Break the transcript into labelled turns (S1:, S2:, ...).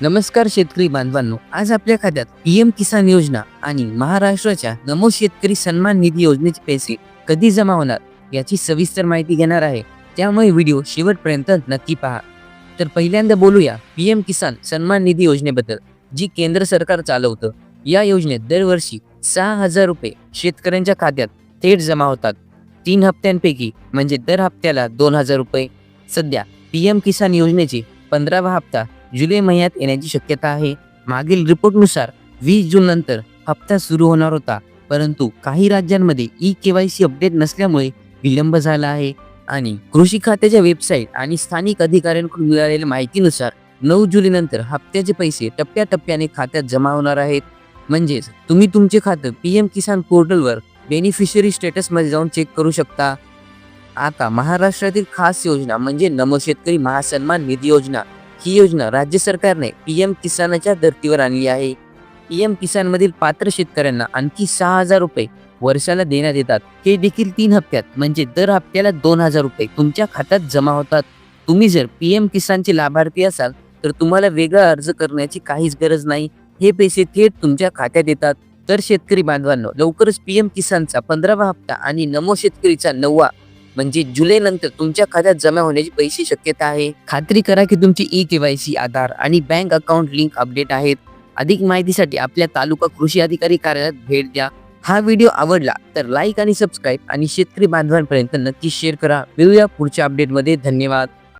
S1: नमस्कार शेतकरी बांधवांनो आज आपल्या खात्यात पीएम किसान योजना आणि महाराष्ट्राच्या नमो शेतकरी सन्मान निधी योजनेचे पैसे कधी जमा होणार याची सविस्तर माहिती घेणार आहे. त्यामुळे व्हिडिओ शेवटपर्यंत नक्की पहा. तर पहिल्यांदा बोलूया पीएम किसान सन्मान निधी योजनेबद्दल जी केंद्र सरकार चालवतं. या योजनेत दरवर्षी सहा हजार रुपये शेतकऱ्यांच्या खात्यात थेट जमा होतात. तीन हप्त्यांपैकी म्हणजे दर हप्त्याला दोन हजार रुपये. सध्या पीएम किसान योजनेचे पंधरावा हप्ता जुलै महिन्यात येण्याची शक्यता आहे. मागील रिपोर्टनुसार वीस जून नंतर हप्ता सुरू होणार होता. परंतु काही राज्यांमध्ये E K Y C update नसल्यामुळे विलंब झाला आहे. आणि कृषी खात्याच्या वेबसाईट आणि स्थानिक अधिकाऱ्यांकडून मिळालेल्या माहितीनुसार नऊ जुलै नंतर हप्त्याचे पैसे टप्प्याटप्प्याने खात्यात जमा होणार आहेत. म्हणजेच तुम्ही तुमचे खातं पी एम किसान पोर्टलवर बेनिफिशरी स्टेटसमध्ये जाऊन चेक करू शकता. आता महाराष्ट्रातील खास योजना म्हणजे नमो शेतकरी महासन्मान निधी योजना. ही योजना राज्य सरकारने पी एम किसानाच्या धर्तीवर आणली आहे. पीएम किसान मधील पात्र शेतकऱ्यांना आणखी सहा हजार रुपये वर्षाला देण्यात येतात. हे देखील तीन हप्त्यात म्हणजे दर हप्त्याला दोन हजार रुपये तुमच्या खात्यात जमा होतात. तुम्ही जर पी एम किसानचे लाभार्थी असाल तर तुम्हाला वेगळा अर्ज करण्याची काहीच गरज नाही. हे पैसे थेट तुमच्या खात्यात येतात. तर शेतकरी बांधवांनो लवकरच पी एम किसानचा पंधरावा हप्ता आणि नमो शेतकरीचा नववा म्हणजे जुलै नंतर तुमच्या खात्यात जमा होण्याची पैसे शक्यता आहे. खात्री करा की तुमची ई केवायसी आधार आणि बँक अकाउंट लिंक अपडेट आहेत. अधिक माहितीसाठी आपल्या तालुका कृषी अधिकारी कार्यालयात भेट द्या. हा व्हिडिओ आवडला तर लाईक आणि सबस्क्राईब आणि शेतकरी बांधवांपर्यंत नक्की शेअर करा. मिळूया पुढच्या अपडेटमध्ये. धन्यवाद.